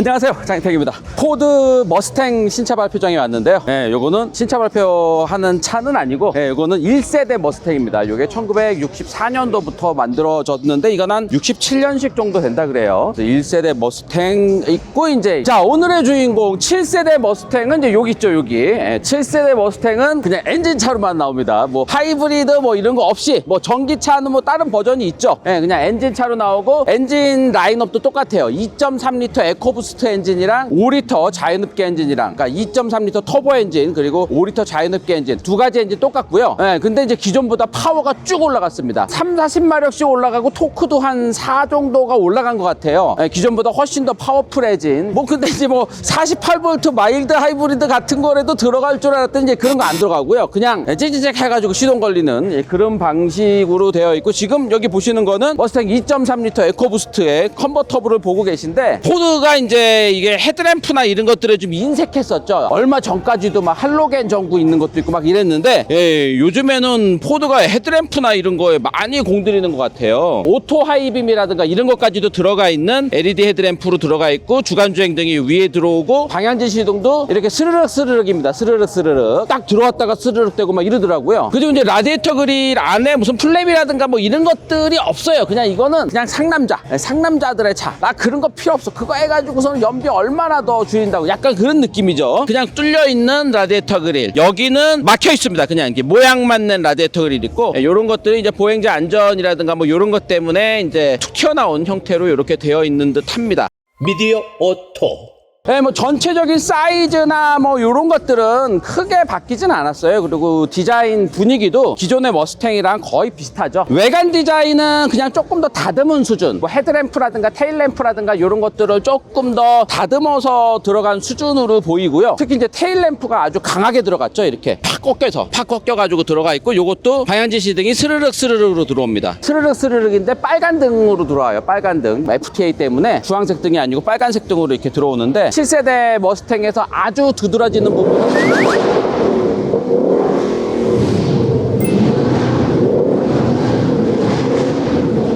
안녕하세요 장태기입니다. 포드 머스탱 신차 발표장에 왔는데요. 네, 요거는 신차 발표하는 차는 아니고 네, 요거는 1세대 머스탱입니다. 요게 1964년도부터 만들어졌는데 이건 한 67년식 정도 된다 그래요. 1세대 머스탱 있고 이제 자 오늘의 주인공 7세대 머스탱은 이제 여기 있죠 여기. 예, 7세대 머스탱은 그냥 엔진차로만 나옵니다. 뭐 하이브리드 뭐 이런 거 없이 뭐 전기차는 뭐 다른 버전이 있죠. 예, 그냥 엔진차로 나오고 엔진 라인업도 똑같아요. 2.3L 에코부스 트 엔진이랑 5리터 자연흡기 엔진이랑 그러니까 2.3L 터보 엔진 그리고 5리터 자연흡기 엔진 두 가지 엔진 똑같고요. 예, 근데 이제 기존보다 파워가 쭉 올라갔습니다. 3, 40마력씩 올라가고 토크도 한 4 정도가 올라간 것 같아요. 예, 기존보다 훨씬 더 파워풀 엔진. 뭐 근데 이제 뭐 48V 마일드 하이브리드 같은 거라도 들어갈 줄 알았더니 이제 그런 거 안 들어가고요. 그냥 찌찌직 해가지고 시동 걸리는 예, 그런 방식으로 되어 있고 지금 여기 보시는 거는 머스탱 2.3L 에코부스트의 컨버터블을 보고 계신데 포드가 이제 이게 헤드램프나 이런 것들에 좀 인색했었죠. 얼마 전까지도 막 할로겐 전구 있는 것도 있고 막 이랬는데 예, 요즘에는 포드가 헤드램프나 이런 거에 많이 공들이는 것 같아요. 오토 하이빔이라든가 이런 것까지도 들어가 있는 LED 헤드램프로 들어가 있고 주간 주행 등이 위에 들어오고 방향제 시동도 이렇게 스르륵 스르륵입니다. 스르륵 스르륵. 딱 들어왔다가 스르륵 되고 막 이러더라고요. 그리고 이제 라디에이터 그릴 안에 무슨 플랩이라든가 뭐 이런 것들이 없어요. 그냥 이거는 그냥 상남자 네, 상남자들의 차. 나 그런 거 필요 없어. 그거 해가지고 서는 연비 얼마나 더 줄인다고 약간 그런 느낌이죠. 그냥 뚫려 있는 라디에이터 그릴. 여기는 막혀 있습니다. 그냥 이렇게 모양 맞는 라디에이터 그릴 있고 이런 것들이 이제 보행자 안전이라든가 뭐 이런 것 때문에 이제 툭 튀어나온 형태로 이렇게 되어 있는 듯 합니다. 미디어 오토 네, 뭐 전체적인 사이즈나 뭐 이런 것들은 크게 바뀌진 않았어요. 그리고 디자인 분위기도 기존의 머스탱이랑 거의 비슷하죠. 외관 디자인은 그냥 조금 더 다듬은 수준. 뭐 헤드램프라든가 테일램프라든가 이런 것들을 조금 더 다듬어서 들어간 수준으로 보이고요. 특히 이제 테일램프가 아주 강하게 들어갔죠. 이렇게 팍 꺾여서 팍 꺾여가지고 들어가 있고 이것도 방향지 시등이 스르륵 스르륵으로 들어옵니다. 스르륵 스르륵인데 빨간 등으로 들어와요. 빨간 등. FTA 때문에 주황색 등이 아니고 빨간색 등으로 이렇게 들어오는데 7세대 머스탱에서 아주 두드러지는 부분은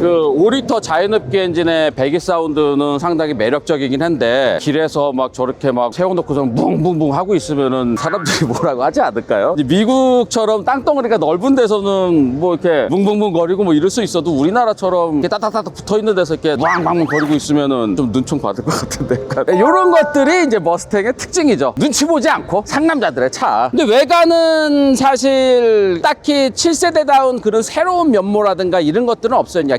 그 5리터 자연흡기 엔진의 배기 사운드는 상당히 매력적이긴 한데 길에서 막 저렇게 막 세워놓고서 뭉뭉뭉 하고 있으면은 사람들이 뭐라고 하지 않을까요? 미국처럼 땅덩어리가 넓은 데서는 뭐 이렇게 뭉뭉뭉 거리고 뭐 이럴 수 있어도 우리나라처럼 이렇게 따닥따닥 붙어 있는 데서 이렇게 왕왕왕 거리고 있으면은 좀 눈총 받을 것 같은데 이런 것들이 이제 머스탱의 특징이죠. 눈치 보지 않고 상남자들의 차. 근데 외관은 사실 딱히 7세대다운 그런 새로운 면모라든가 이런 것들은 없어요. 그냥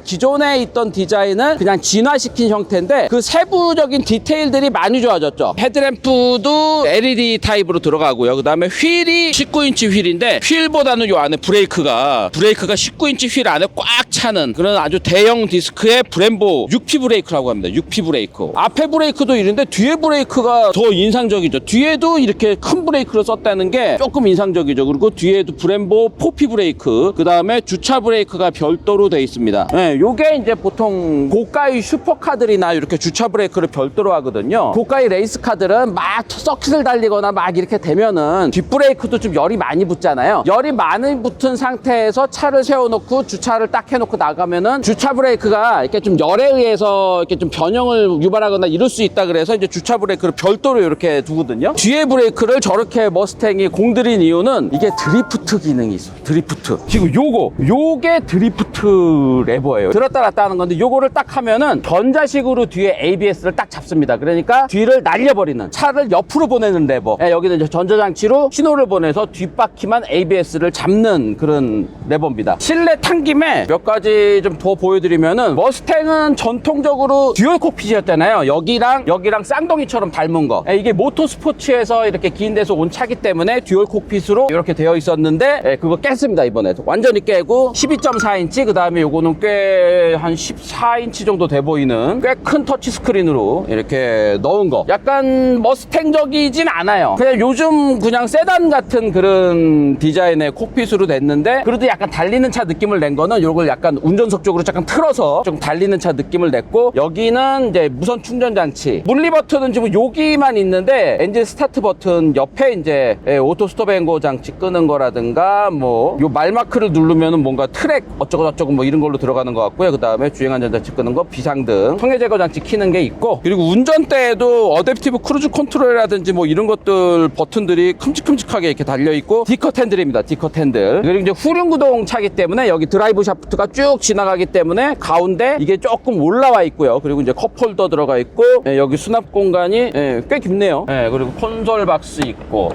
있던 디자인을 그냥 진화시킨 형태인데 그 세부적인 디테일들이 많이 좋아졌죠. 헤드램프도 LED 타입으로 들어가고요. 그 다음에 휠이 19인치 휠인데 휠보다는 요 안에 브레이크가 브레이크가 19인치 휠 안에 꽉 차는 그런 아주 대형 디스크의 브렘보 6P 브레이크라고 합니다. 6P 브레이크. 앞에 브레이크도 이런데 뒤에 브레이크가 더 인상적이죠. 뒤에도 이렇게 큰 브레이크를 썼다는 게 조금 인상적이죠. 그리고 뒤에도 브렘보 4P 브레이크. 그 다음에 주차 브레이크가 별도로 돼 있습니다. 네, 요게 이제 보통 고가의 슈퍼카들이나 이렇게 주차 브레이크를 별도로 하거든요. 고가의 레이스카들은 막 서킷을 달리거나 막 이렇게 되면은 뒷브레이크도 좀 열이 많이 붙잖아요. 열이 많이 붙은 상태에서 차를 세워놓고 주차를 딱 해놓고 나가면은 주차 브레이크가 이렇게 좀 열에 의해서 이렇게 좀 변형을 유발하거나 이럴 수 있다 그래서 이제 주차 브레이크를 별도로 이렇게 두거든요. 뒤에 브레이크를 저렇게 머스탱이 공들인 이유는 이게 드리프트 기능이 있어요. 드리프트. 지금 요거, 요게 드리프트 레버예요. 들었다 놨다 하는 건데 요거를 딱 하면은 전자식으로 뒤에 ABS를 딱 잡습니다. 그러니까 뒤를 날려버리는 차를 옆으로 보내는 레버. 예, 여기는 이제 전자장치로 신호를 보내서 뒷바퀴만 ABS를 잡는 그런 레버입니다. 실내 탄 김에 몇 가지 좀 더 보여드리면은 머스탱은 전통적으로 듀얼 콕핏이었잖아요. 여기랑 여기랑 쌍둥이처럼 닮은 거. 예, 이게 모토 스포츠에서 이렇게 긴 데서 온 차기 때문에 듀얼 콕핏으로 이렇게 되어 있었는데 예, 그거 깼습니다 이번에 완전히 깨고 12.4인치 그 다음에 요거는 꽤한 14인치 정도 돼 보이는 꽤 큰 터치 스크린으로 이렇게 넣은 거. 약간 머스탱적이진 않아요. 그냥 요즘 그냥 세단 같은 그런 디자인의 콕핏으로 됐는데 그래도 약간 달리는 차 느낌을 낸 거는 요걸 약간 운전석 쪽으로 잠깐 틀어서 좀 달리는 차 느낌을 냈고 여기는 이제 무선 충전 장치. 물리 버튼은 지금 여기만 있는데 엔진 스타트 버튼 옆에 이제 예, 오토 스톱 앤고 장치 끄는 거라든가 뭐 요 말마크를 누르면은 뭔가 트랙 어쩌고 저쩌고 뭐 이런 걸로 들어가는 것 같고요. 그 그다음에 주행 안전 장치 끄는 거, 비상등, 성해 제거 장치 키는 게 있고 그리고 운전대에도 어댑티브 크루즈 컨트롤이라든지 뭐 이런 것들 버튼들이 큼직큼직하게 이렇게 달려 있고 디컷 핸들입니다. 디컷 핸들. 그리고 이제 후륜 구동 차기 때문에 여기 드라이브 샤프트가 쭉 지나가기 때문에 가운데 이게 조금 올라와 있고요. 그리고 이제 컵홀더 들어가 있고 예, 여기 수납 공간이 예, 꽤 깊네요. 예, 그리고 콘솔 박스 있고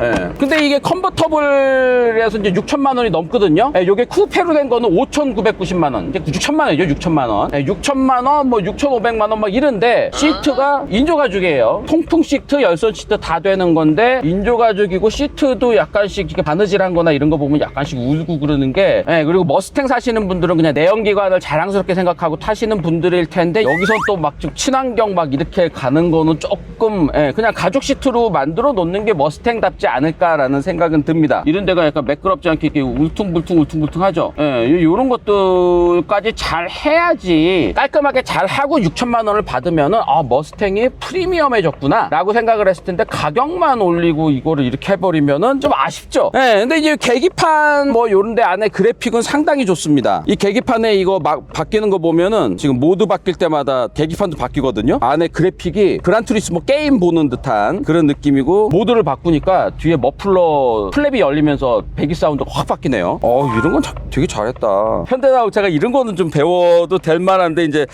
예. 근데 이게 컨버터블에서 이제 6천만 원이 넘거든요. 예, 요게 쿠페로 된 거는 5,990만 원. 이제 6천만 원이죠, 6천만 원. 예, 6천만 원, 뭐 6,500만 원, 막 이런데 시트가 인조 가죽이에요. 통풍 시트, 열선 시트 다 되는 건데 인조 가죽이고 시트도 약간씩 이렇게 바느질한 거나 이런 거 보면 약간씩 울고 그러는 게 예, 그리고 머스탱 사시는 분들은 그냥 내연기관을 자랑스럽게 생각하고 타시는 분들일 텐데 여기서 또 막 좀 친환경 막 이렇게 가는 거는 조금 예, 그냥 가죽 시트로 만들어 놓는 게 머스탱답지 않을까라는 생각은 듭니다. 이런 데가 약간 매끄럽지 않게 이렇게 울퉁불퉁 울퉁불퉁 하죠. 예, 요런 것들까지 잘 해야지 깔끔하게 잘 하고 6천만 원을 받으면은 아 머스탱이 프리미엄해졌구나 라고 생각을 했을 텐데 가격만 올리고 이거를 이렇게 해버리면은 좀 아쉽죠. 예, 근데 이제 계기판 뭐 요런 데 안에 그래픽은 상당히 좋습니다. 이 계기판에 이거 막 바뀌는 거 보면은 지금 모드 바뀔 때마다 계기판도 바뀌거든요. 안에 그래픽이 그란투리스모 게임 보는 듯한 그런 느낌이고 모드를 바꾸니까 뒤에 머플러 플랩이 열리면서 배기 사운드가 확 바뀌네요. 어, 이런 건 참- 되게 잘했다. 현대자동차가 이런 거는 좀 배워도 될 만한데 이제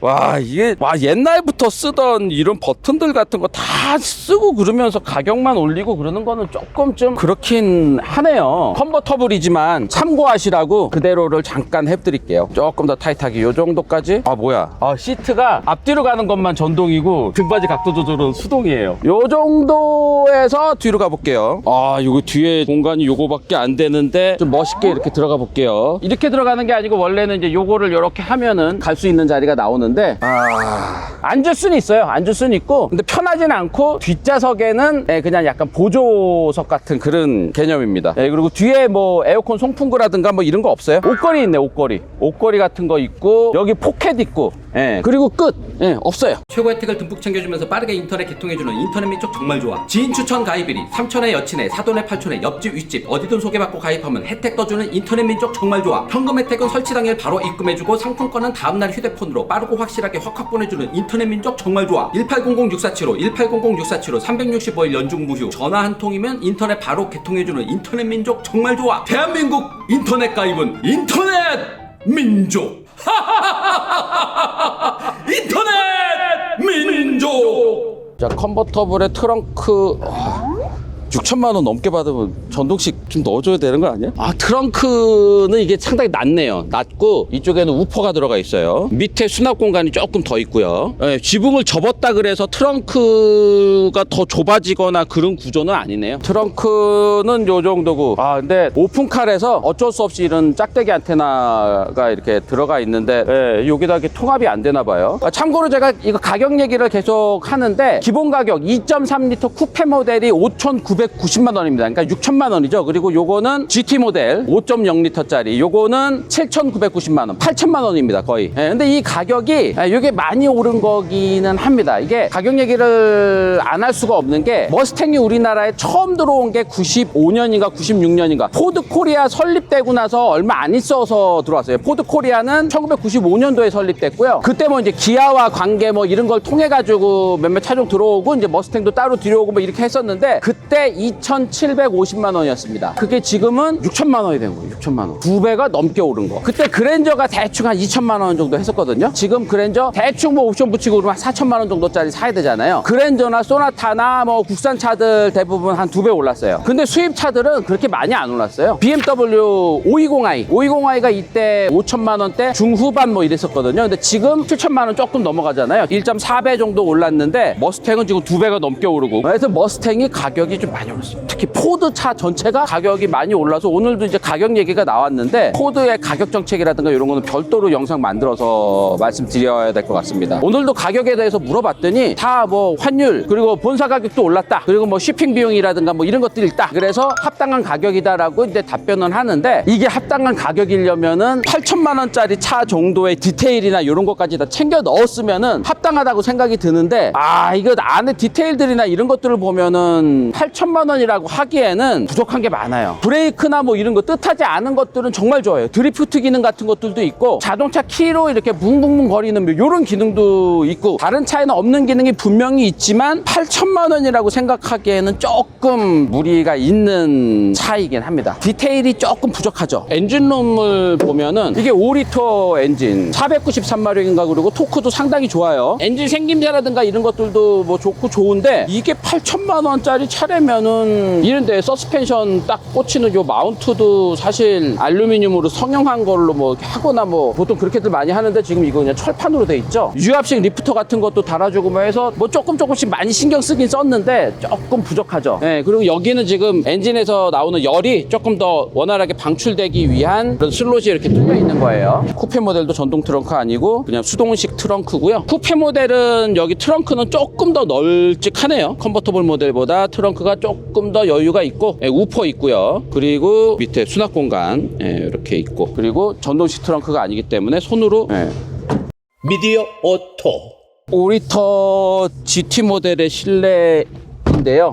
와 이게 와 옛날부터 쓰던 이런 버튼들 같은 거 다 쓰고 그러면서 가격만 올리고 그러는 거는 조금 좀 그렇긴 하네요. 컨버터블이지만 참고하시라고 그대로를 잠깐 해드릴게요. 조금 더 타이트하게 요 정도까지. 아 뭐야? 아 시트가 앞뒤로 가는 것만 전동이고 등받이 각도 조절은 수동이에요. 요 정도에서 뒤로 가볼게요. 아 요거 뒤에 공간이 요거밖에 안 되는데 좀 멋있게 이렇게 들어가 볼게요. 이렇게 들어가는 게 아니고 원래는 이제 요거를 이렇게 하면은 갈 수 있는 자리가 나오는데 아 앉을 수는 있어요. 앉을 수는 있고 근데 편하지는 않고 뒷좌석에는 예, 그냥 약간 보조석 같은 그런 개념입니다. 예, 그리고 뒤에 뭐 에어컨 송풍구라든가 뭐 이런 거 없어요. 옷걸이 있네 옷걸이. 옷걸이 같은 거 있고 여기 포켓 있고 예, 그리고 끝. 예, 없어요. 최고 혜택을 듬뿍 챙겨주면서 빠르게 인터넷 개통해주는 인터넷 민족 정말 좋아. 지인 추천 가입일이 삼촌의 여친의 사돈의 팔촌의 옆집 윗집 어디든 소개받고 가입하면 혜택 떠주는 인터넷 민족 정말 좋아. 현금 혜택은 설치 당일 바로 입금해주고 상품권은 다음날 휴대폰으로 빠르고 확실하게 확확 보내주는 인터넷 민족 정말 좋아. 1800-6475 1800-6475 365일 연중 무휴 전화 한 통이면 인터넷 바로 개통해주는 인터넷 민족 정말 좋아. 대한민국 인터넷 가입은 인터넷 민족. 인터넷 민족. 자, 컨버터블의 트렁크 와, 6천만 원 넘게 받으면 전동식 좀 넣어줘야 되는 거 아니야? 아 트렁크는 이게 상당히 낮네요. 낮고 이쪽에는 우퍼가 들어가 있어요. 밑에 수납 공간이 조금 더 있고요. 예, 지붕을 접었다 그래서 트렁크가 더 좁아지거나 그런 구조는 아니네요. 트렁크는 요 정도고. 아 근데 오픈칼에서 어쩔 수 없이 이런 짝대기 안테나가 이렇게 들어가 있는데 예, 여기다 이렇게 통합이 안 되나 봐요. 아, 참고로 제가 이거 가격 얘기를 계속 하는데 기본 가격 2.3리터 쿠페 모델이 5,990만 원입니다. 그러니까 6천만 원이죠. 그리고 요거는 GT 모델 5.0리터짜리 요거는 7,990만 원, 8천만 원입니다. 거의. 예, 근데 이 가격이 예, 이게 많이 오른 거기는 합니다. 이게 가격 얘기를 안 할 수가 없는 게 머스탱이 우리나라에 처음 들어온 게 95년인가 96년인가 포드 코리아 설립되고 나서 얼마 안 있어서 들어왔어요. 포드 코리아는 1995년도에 설립됐고요. 그때 뭐 이제 기아와 관계 뭐 이런 걸 통해 가지고 몇몇 차종 들어오고 이제 머스탱도 따로 들여오고 뭐 이렇게 했었는데 그때 2,750만 원 이었습니다. 그게 지금은 6천만 원이 된 거예요. 6천만 원. 두 배가 넘게 오른 거. 그때 그랜저가 대충 한 2천만 원 정도 했었거든요. 지금 그랜저 대충 뭐 옵션 붙이고 그러면 한 4천만 원 정도짜리 사야 되잖아요. 그랜저나 소나타나 뭐 국산 차들 대부분 한 두 배 올랐어요. 근데 수입 차들은 그렇게 많이 안 올랐어요. BMW 520i, 520i가 이때 5천만 원대 중후반 뭐 이랬었거든요. 근데 지금 7천만 원 조금 넘어가잖아요. 1.4배 정도 올랐는데 머스탱은 지금 두 배가 넘게 오르고. 그래서 머스탱이 가격이 좀 많이 올랐어요. 특히 포드 차 전체가 가격이 많이 올라서 오늘도 이제 가격 얘기가 나왔는데 포드의 가격 정책이라든가 이런 거는 별도로 영상 만들어서 말씀드려야 될 것 같습니다. 오늘도 가격에 대해서 물어봤더니 다 뭐 환율 그리고 본사 가격도 올랐다. 그리고 뭐 쇼핑 비용이라든가 뭐 이런 것들이 있다. 그래서 합당한 가격이다라고 이제 답변은 하는데 이게 합당한 가격이려면은 8천만 원짜리 차 정도의 디테일이나 이런 것까지 다 챙겨 넣었으면은 합당하다고 생각이 드는데 아 이거 안에 디테일들이나 이런 것들을 보면은 8천 8천만 원이라고 하기에는 부족한 게 많아요. 브레이크나 뭐 이런 거 뜻하지 않은 것들은 정말 좋아요. 드리프트 기능 같은 것들도 있고 자동차 키로 이렇게 붕붕붕 거리는 뭐 이런 기능도 있고 다른 차에는 없는 기능이 분명히 있지만 8천만 원이라고 생각하기에는 조금 무리가 있는 차이긴 합니다. 디테일이 조금 부족하죠. 엔진룸을 보면은 이게 5리터 엔진 493마력인가 그리고 토크도 상당히 좋아요. 엔진 생김새라든가 이런 것들도 뭐 좋고 좋은데 이게 8천만 원짜리 차라면은 이런 데 서스펜 션 딱 꽂히는 요 마운트도 사실 알루미늄으로 성형한 걸로 뭐 하거나 뭐 보통 그렇게들 많이 하는데 지금 이거 그냥 철판으로 돼 있죠. 유압식 리프터 같은 것도 달아주고 뭐 해서 뭐 조금 조금씩 많이 신경 쓰긴 썼는데 조금 부족하죠. 네, 그리고 여기는 지금 엔진에서 나오는 열이 조금 더 원활하게 방출되기 위한 그런 슬롯이 이렇게 뚫려 있는 거예요. 쿠페 모델도 전동 트렁크 아니고 그냥 수동식 트렁크고요. 쿠페 모델은 여기 트렁크는 조금 더 널찍하네요. 컨버터블 모델보다 트렁크가 조금 더 여유가 있고 예, 우퍼 있고요. 그리고 밑에 수납 공간 예, 이렇게 있고 그리고 전동식 트렁크가 아니기 때문에 손으로 예, 미디어 오토 5리터 GT 모델의 실내인데요.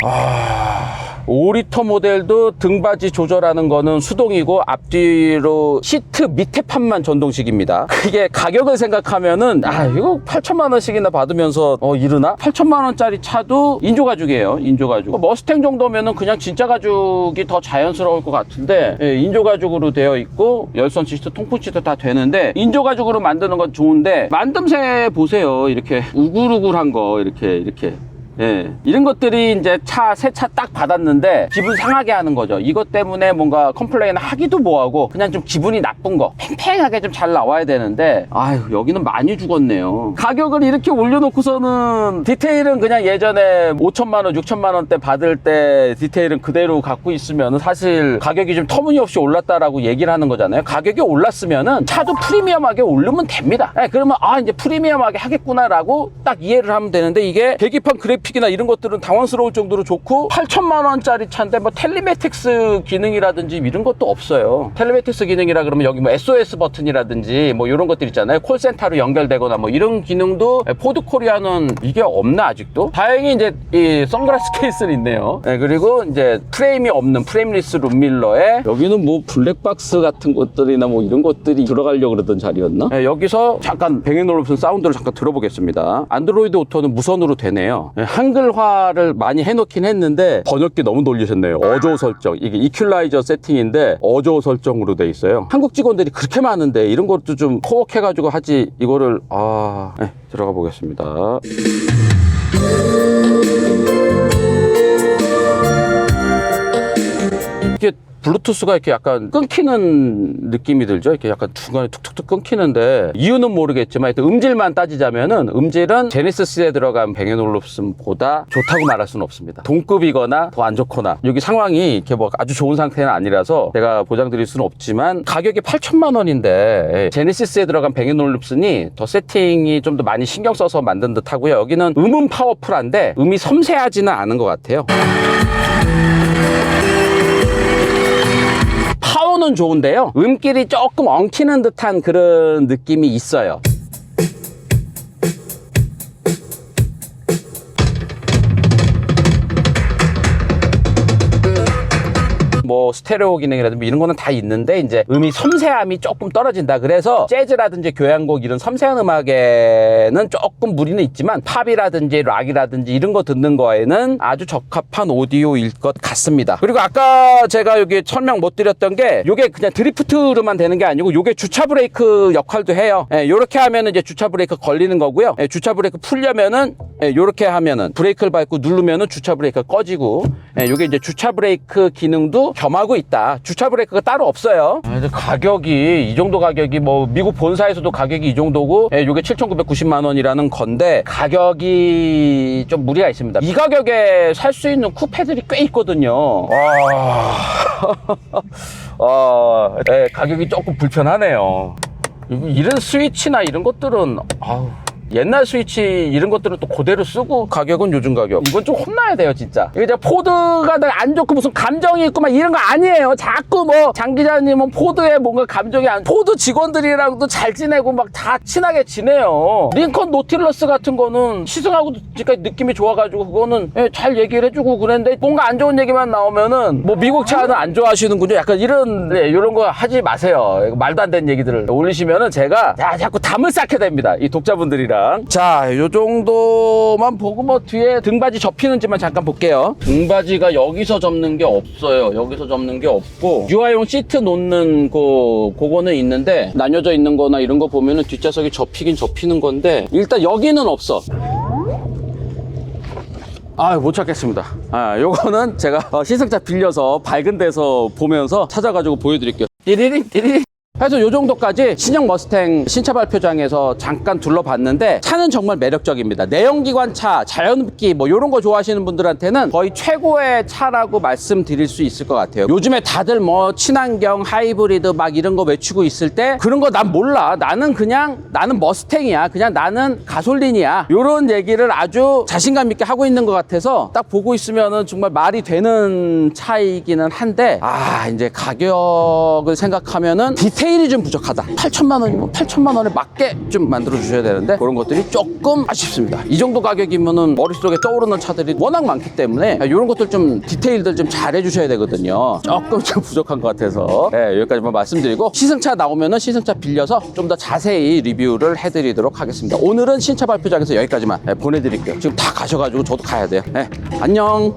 5리터 모델도 등받이 조절하는 거는 수동이고 앞뒤로 시트 밑에 판만 전동식입니다. 그게 가격을 생각하면은 아 이거 8천만 원씩이나 받으면서 어 이르나? 8천만 원짜리 차도 인조 가죽이에요. 인조 가죽. 머스탱 정도면은 그냥 진짜 가죽이 더 자연스러울 것 같은데 예, 인조 가죽으로 되어 있고 열선 시트, 통풍 시트 다 되는데 인조 가죽으로 만드는 건 좋은데 만듦새 보세요. 이렇게 우글우글한 거 이렇게 이렇게 예. 이런 것들이 이제 차, 새 차 딱 받았는데 기분 상하게 하는 거죠. 이것 때문에 뭔가 컴플레인 하기도 뭐하고 그냥 좀 기분이 나쁜 거. 팽팽하게 좀 잘 나와야 되는데 아유, 여기는 많이 죽었네요. 가격을 이렇게 올려놓고서는 디테일은 그냥 예전에 5천만원, 6천만원대 받을 때 디테일은 그대로 갖고 있으면 사실 가격이 좀 터무니없이 올랐다라고 얘기를 하는 거잖아요. 가격이 올랐으면은 차도 프리미엄하게 오르면 됩니다. 예, 그러면 아, 이제 프리미엄하게 하겠구나라고 딱 이해를 하면 되는데 이게 계기판 그래픽 이나 이런 것들은 당황스러울 정도로 좋고 8천만 원짜리 차인데 뭐 텔리매틱스 기능이라든지 이런 것도 없어요. 텔리매틱스 기능이라 그러면 여기 뭐 SOS 버튼이라든지 뭐 이런 것들 있잖아요. 콜센터로 연결되거나 뭐 이런 기능도 포드 코리아는 이게 없나 아직도? 다행히 이제 이 선글라스 케이스는 있네요. 네, 그리고 이제 프레임이 없는 프레임리스 룸밀러에 여기는 뭐 블랙박스 같은 것들이나 뭐 이런 것들이 들어가려고 그러던 자리였나? 네, 여기서 잠깐 뱅앤올롭슨 사운드를 잠깐 들어보겠습니다. 안드로이드 오토는 무선으로 되네요. 네, 한글화를 많이 해놓긴 했는데 번역기 너무 돌리셨네요. 어조 설정 이게 이퀄라이저 세팅인데 어조 설정으로 돼 있어요. 한국 직원들이 그렇게 많은데 이런 것도 좀 코어해 가지고 하지 이거를 아 네, 들어가 보겠습니다. 이게 블루투스가 이렇게 약간 끊기는 느낌이 들죠. 이렇게 약간 중간에 툭툭툭 끊기는데 이유는 모르겠지만 음질만 따지자면은 음질은 제네시스에 들어간 뱅앤올롭슨보다 좋다고 말할 수는 없습니다. 동급이거나 더 안 좋거나 여기 상황이 이렇게 뭐 아주 좋은 상태는 아니라서 제가 보장드릴 수는 없지만 가격이 8천만 원인데 제네시스에 들어간 뱅앤올롭슨이 더 세팅이 좀 더 많이 신경 써서 만든 듯 하고요. 여기는 음은 파워풀한데 음이 섬세하지는 않은 것 같아요. 파워는 좋은데요. 음길이 조금 엉키는 듯한 그런 느낌이 있어요. 뭐 스테레오 기능이라든지 이런 거는 다 있는데 이제 음이 섬세함이 조금 떨어진다. 그래서 재즈라든지 교향곡 이런 섬세한 음악에는 조금 무리는 있지만 팝이라든지 락이라든지 이런 거 듣는 거에는 아주 적합한 오디오일 것 같습니다. 그리고 아까 제가 여기 설명 못 드렸던 게 이게 그냥 드리프트로만 되는 게 아니고 이게 주차 브레이크 역할도 해요. 예, 요렇게 하면은 이제 주차 브레이크 걸리는 거고요. 예, 주차 브레이크 풀려면은 예, 요렇게 하면은 브레이크를 밟고 누르면은 주차 브레이크가 꺼지고 예, 요게 이제 주차 브레이크 기능도 겸하고 있다. 주차 브레이크가 따로 없어요. 아, 가격이 이 정도 가격이 뭐 미국 본사에서도 가격이 이 정도고 예, 요게 7,990만 원이라는 건데 가격이 좀 무리가 있습니다. 이 가격에 살 수 있는 쿠페들이 꽤 있거든요. 와. 아, 예, 가격이 조금 불편하네요. 이- 이런 스위치나 이런 것들은 아우 옛날 스위치 이런 것들은 또 그대로 쓰고 가격은 요즘 가격. 이건 좀 혼나야 돼요, 진짜. 이게 이제 포드가 안 좋고 무슨 감정이 있고 막 이런 거 아니에요. 자꾸 뭐 장 기자님은 포드에 뭔가 감정이 안, 포드 직원들이랑도 잘 지내고 막 다 친하게 지내요. 링컨 노틸러스 같은 거는 시승하고 지금까지 느낌이 좋아가지고 그거는 예, 잘 얘기를 해주고 그랬는데 뭔가 안 좋은 얘기만 나오면은 뭐 미국 차는 안 좋아하시는군요. 약간 이런 네, 이런 거 하지 마세요. 말도 안 되는 얘기들을 올리시면은 제가 야, 자꾸 담을 쌓게 됩니다. 이 독자분들이랑 자, 요 정도만 보고 뭐 뒤에 등받이 접히는지만 잠깐 볼게요. 등받이가 여기서 접는 게 없어요. 여기서 접는 게 없고 유아용 시트 놓는 거 그거는 있는데 나뉘어져 있는 거나 이런 거 보면은 뒷좌석이 접히긴 접히는 건데 일단 여기는 없어. 아, 못 찾겠습니다. 아, 요거는 제가 어, 시승차 빌려서 밝은 데서 보면서 찾아가지고 보여드릴게요. 띠리리, 띠리리. 그래서 요 정도까지 신형 머스탱 신차 발표장에서 잠깐 둘러봤는데 차는 정말 매력적입니다. 내연기관 차, 자연흡기 뭐 이런 거 좋아하시는 분들한테는 거의 최고의 차라고 말씀드릴 수 있을 것 같아요. 요즘에 다들 뭐 친환경, 하이브리드 막 이런 거 외치고 있을 때 그런 거 난 몰라. 나는 그냥 나는 머스탱이야. 그냥 나는 가솔린이야. 이런 얘기를 아주 자신감 있게 하고 있는 것 같아서 딱 보고 있으면은 정말 말이 되는 차이기는 한데 아 이제 가격을 생각하면은 디테일 이 좀 부족하다. 8천만 원이면 8천만 원에 맞게 좀 만들어 주셔야 되는데 그런 것들이 조금 아쉽습니다. 이 정도 가격이면은 머릿속에 떠오르는 차들이 워낙 많기 때문에 이런 것들 좀 디테일들 좀 잘해 주셔야 되거든요. 조금 좀 부족한 것 같아서 네, 여기까지만 말씀드리고 시승차 나오면은 시승차 빌려서 좀 더 자세히 리뷰를 해드리도록 하겠습니다. 오늘은 신차 발표장에서 여기까지만 네, 보내드릴게요. 지금 다 가셔가지고 저도 가야 돼요. 네, 안녕.